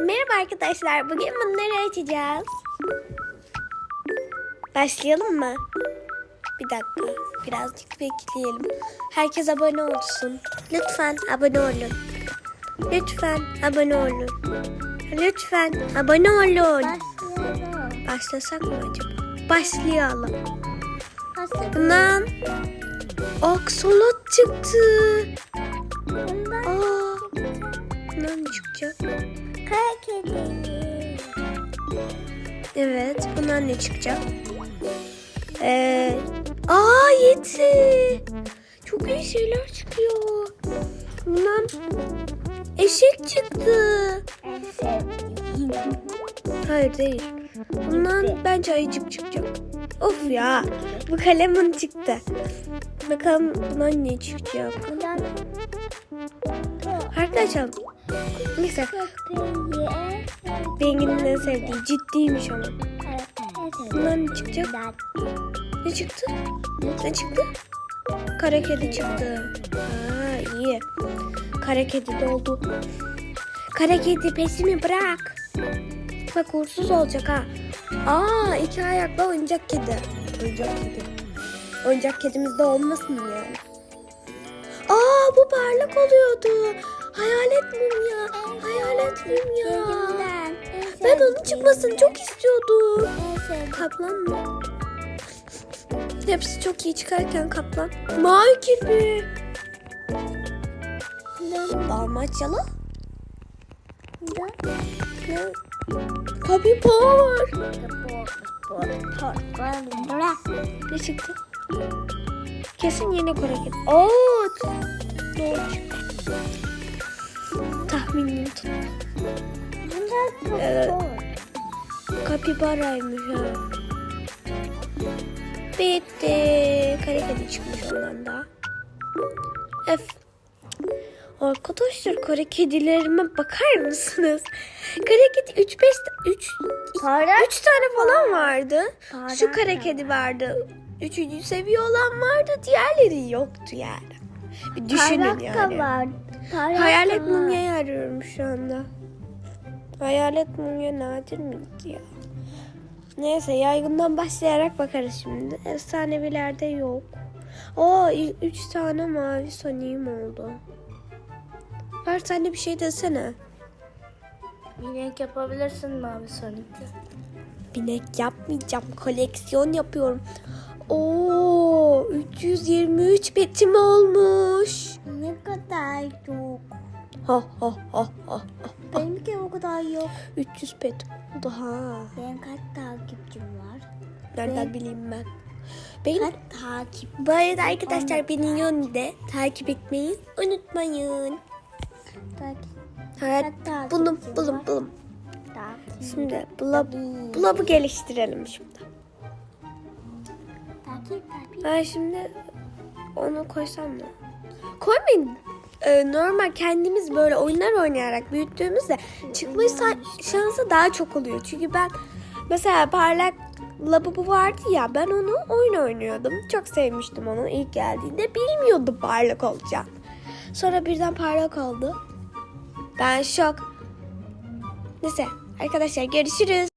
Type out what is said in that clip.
Merhaba arkadaşlar. Bugün bunları açacağız. Başlayalım mı? Bir dakika. Birazcık bekleyelim. Herkes abone olsun. Lütfen abone olun. Lütfen abone olun. Lütfen abone olun. Başlayalım. Başlasak mı acaba? Başlayalım. Başlayalım. Bundan aksolot çıktı. Bundan Aa, bundan ne çıkacak? Kara kedi. Evet, bundan ne çıkacak? Ee, aa yedi. Çok iyi şeyler çıkıyor. Bundan eşek çıktı. Hayır değil. Bundan bence ayıcık çıkacak. Of ya, bu kalemin çıktı. Bakalım bundan ne çıkacak? Arkadaşlar, neyse. Bengi'nin en sevdiği ciddiymiş ama. Evet. Bundan ne çıkacak? Ne çıktı? Ne çıktı? Kara kedi çıktı. Ha iyi. Kara kedi doldu. Kara kedi peşimi bırak. Bak uğursuz olacak ha. Aa iki ayaklı oyuncak kedi. Oyuncak kedi. Oyuncak kedimiz de olmasın yani. Aa bu parlak oluyordu. Hayalet mumya. Hayalet mumya. Sevdiğimden. en Ben onun çıkmasını çok istiyordum. Kaplan mı? Hepsi çok iyi çıkarken kaplan. Mavi kirpi. Dalmaçyalı. Bu. Bundan. Ne çıktı? Kesin yine Kore. Oo. Bu. Kapibaraymış ha. Bitti. Kare kedi çıkmış ondan da. Öf. Arkadaşlar kare kedilerime bakar mısınız? Kare kedi 3 5 3 Para. 3 tane falan vardı. Para Şu kare kedi vardı. Üçüncü seviye olan vardı. Diğerleri yoktu yani. Bir düşünün Parak da yani. var. Parak Hayalet mumyayı arıyorum şu anda. Hayalet mumya nadir miydi ya? Neyse yaygından başlayarak bakarız şimdi. Efsanevilerde yok. Oo i- üç tane mavi soniğim oldu. Sen de bir şey desene. Binek yapabilirsin mavi Sonic'le. Binek yapmayacağım. Koleksiyon yapıyorum. Oo 323 betim olmuş. Ne kadar yok. Ha ha ha ha. Yok. 300 betim oldu ha. Benim kaç takipçim var? Nereden Ve- bileyim ben? Benim Kaç takip? Bu arada arkadaşlar beni yönde takip etmeyi unutmayın. Takip. Evet, bulum takipçim bulum var. bulum. Takip. Şimdi bulab, bulabı geliştirelim şimdi. Takip takip. Ben şimdi onu koysam mı? Koymayın. Ee, normal kendimiz böyle oyunlar oynayarak büyüttüğümüzde çıkma şansı daha çok oluyor. Çünkü ben mesela parlak labubu vardı ya ben onu oyun oynuyordum. Çok sevmiştim onu ilk geldiğinde. Bilmiyordum parlak olacak. Sonra birden parlak oldu. Ben şok. Neyse arkadaşlar görüşürüz.